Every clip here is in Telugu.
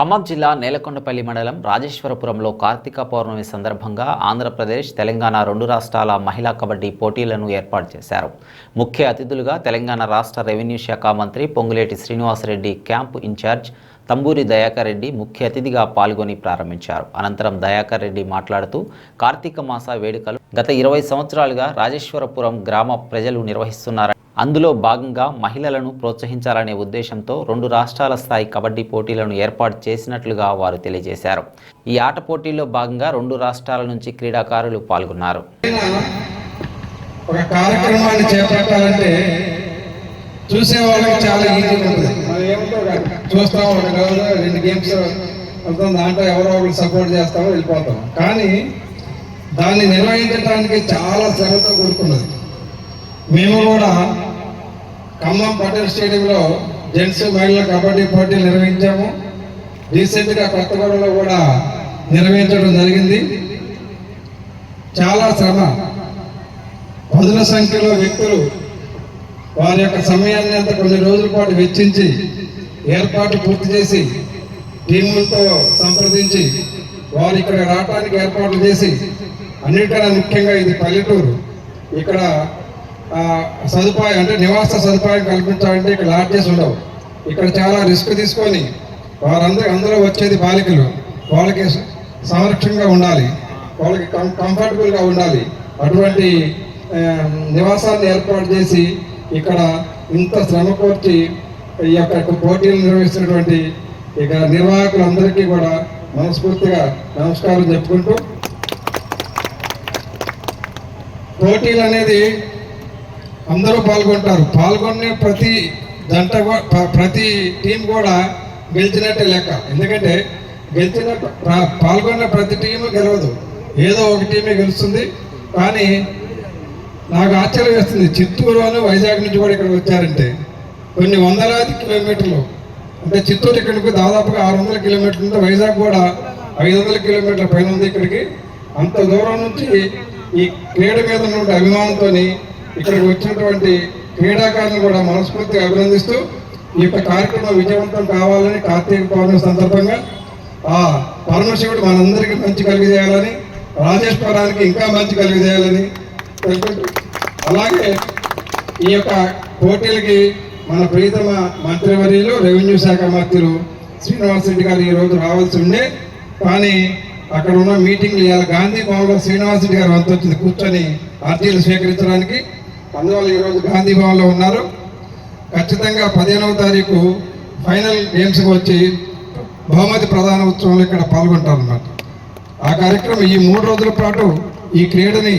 ఖమ్మం జిల్లా నేలకొండపల్లి మండలం రాజేశ్వరపురంలో కార్తీక పౌర్ణమి సందర్భంగా ఆంధ్రప్రదేశ్ తెలంగాణ రెండు రాష్ట్రాల మహిళా కబడ్డీ పోటీలను ఏర్పాటు చేశారు. ముఖ్య అతిథులుగా తెలంగాణ రాష్ట్ర రెవెన్యూ శాఖ మంత్రి Ponguleti Srinivasareddy camp in charge Tamburi Dayakar Reddy ముఖ్య అతిథిగా పాల్గొని ప్రారంభించారు. అనంతరం దయాకర్ రెడ్డి మాట్లాడుతూ కార్తీక మాస వేడుకలు గత ఇరవై సంవత్సరాలుగా రాజేశ్వరపురం గ్రామ ప్రజలు నిర్వహిస్తున్నారు అందులో భాగంగా మహిళలను ప్రోత్సహించాలనే ఉద్దేశంతో రెండు రాష్ట్రాల స్థాయి కబడ్డీ పోటీలను ఏర్పాటు చేసినట్లుగా వారు తెలియజేశారు. ఈ ఆట పోటీల్లో భాగంగా రెండు రాష్ట్రాల నుంచి క్రీడాకారులు పాల్గొన్నారు. ఒక కార్యక్రమాన్ని చేపట్టాలంటే చూసే వాళ్ళకి చాలా ఈజీగా చూస్తాం ఒక రెండు గేమ్స్ వెళ్తాం దాంట్లో ఎవరో ఒకరు సపోర్ట్ చేస్తామో వెళ్ళిపోతాం. కానీ దాన్ని నిర్వహించడానికి చాలా శ్రమతో కూడుకున్నది. మేము కూడా ఖమ్మం పటేల్ స్టేడియంలో జెంట్స్ మహిళల కబడ్డీ పోటీలు నిర్వహించాము. రీసెంట్గా కొత్తగూడలో కూడా నిర్వహించడం జరిగింది. చాలా శ్రమ. పదుల సంఖ్యలో వ్యక్తులు వారి యొక్క సమయాన్ని అంతా కొన్ని రోజుల పాటు వెచ్చించి ఏర్పాటు పూర్తి చేసి టీములతో సంప్రదించి వారు ఇక్కడ రావడానికి ఏర్పాట్లు చేసి అన్నిటికన్నా ముఖ్యంగా ఇది పల్లెటూరు. ఇక్కడ సదుపాయం అంటే నివాస సదుపాయం కల్పించాలంటే ఇక్కడ లాడ్జెస్ ఉండవు. ఇక్కడ చాలా రిస్క్ తీసుకొని వారందరూ అందరూ వచ్చేది బాలికలు. వాళ్ళకి సంరక్షణగా ఉండాలి. వాళ్ళకి కం- కంఫర్టబుల్గా ఉండాలి. అటువంటి నివాసాన్ని ఏర్పాటు చేసి ఇక్కడ ఇంత శ్రమ కోర్చి ఈ యొక్క పోటీలు నిర్వహిస్తున్నటువంటి ఇక నిర్వాహకులందరికీ కూడా మనస్ఫూర్తిగా నమస్కారం చెప్పుకుంటూ పోటీలు అనేది అందరూ పాల్గొంటారు. పాల్గొనే ప్రతి జంట ప్రతి టీం కూడా గెలిచినట్టే లెక్క. ఎందుకంటే గెలిచిన పాల్గొన్న ప్రతి టీము గెలవదు. ఏదో ఒక టీమే గెలుస్తుంది. కానీ నాకు ఆశ్చర్యం వేస్తుంది. చిత్తూరు అని వైజాగ్ నుంచి కూడా ఇక్కడికి వచ్చారంటే. కొన్ని వందలాది కిలోమీటర్లు. అంటే చిత్తూరు ఇక్కడికి దాదాపుగా ఆరు వందల కిలోమీటర్లు ఉంటే వైజాగ్ కూడా ఐదు వందల కిలోమీటర్ల పైన ఉంది ఇక్కడికి. అంత దూరం నుంచి ఈ క్రీడ మీద ఉన్న అభిమానంతో ఇక్కడికి వచ్చినటువంటి క్రీడాకారులను కూడా మనస్ఫూర్తిగా అభినందిస్తూ ఈ యొక్క కార్యక్రమం విజయవంతం కావాలని కార్తీక పౌర్ణమి సందర్భంగా ఆ పరమశివుడు మనందరికీ మంచి కలిగజేయాలని రాజేశ్వరానికి ఇంకా మంచి కలిగజేయాలని కోరుకుంటూ. అలాగే ఈ యొక్క పోటీలకి మన ప్రీతమ మంత్రివర్యులు రెవెన్యూ శాఖ మంత్రులు శ్రీనివాస్ రెడ్డి గారు ఈ రోజు రావాల్సి ఉండే. కానీ అక్కడ ఉన్న మీటింగ్లు ఇవాళ గాంధీ భవన్లో శ్రీనివాస్ రెడ్డి గారు అంత వచ్చింది కూర్చొని అర్జీలు స్వీకరించడానికి. అందువల్ల ఈరోజు గాంధీ భవన్లో ఉన్నారు. ఖచ్చితంగా పదిహేనవ తారీఖు ఫైనల్ గేమ్స్కి వచ్చి బహుమతి ప్రధాన ఉత్సవంలో ఇక్కడ పాల్గొంటారు అన్నమాట ఆ కార్యక్రమం ఈ మూడు రోజుల పాటు ఈ క్రీడని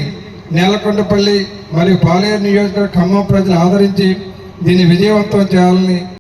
నేలకొండపల్లి మరియు పాలేరు నియోజకవర్గ ఖమ్మం ప్రజలు ఆదరించి దీన్ని విజయవంతం చేయాలని